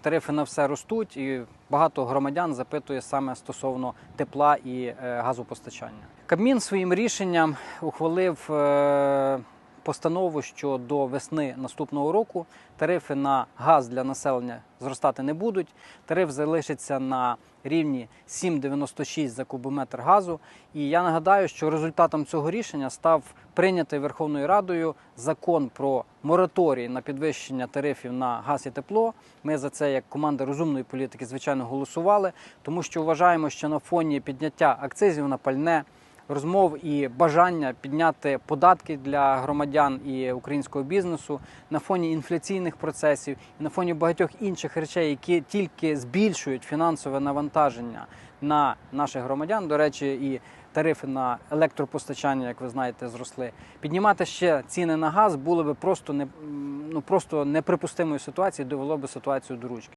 Тарифи на все ростуть, і багато громадян запитує саме стосовно тепла і е, газопостачання. Кабмін своїм рішенням ухвалив е, постанову, що до весни наступного року тарифи на газ для населення зростати не будуть. Тариф залишиться на рівні 7,96 за кубометр газу. І я нагадаю, що результатом цього рішення став прийнятий Верховною Радою закон про мораторій на підвищення тарифів на газ і тепло. Ми за це, як команда розумної політики, звичайно, голосували, тому що вважаємо, що на фоні підняття акцизів на пальне. Розмов і бажання підняти податки для громадян і українського бізнесу на фоні інфляційних процесів і на фоні багатьох інших речей, які тільки збільшують фінансове навантаження на наших громадян. До речі, і тарифи на електропостачання, як ви знаєте, зросли. Піднімати ще ціни на газ було би просто не ну просто неприпустимою ситуацією, довело би ситуацію до ручки.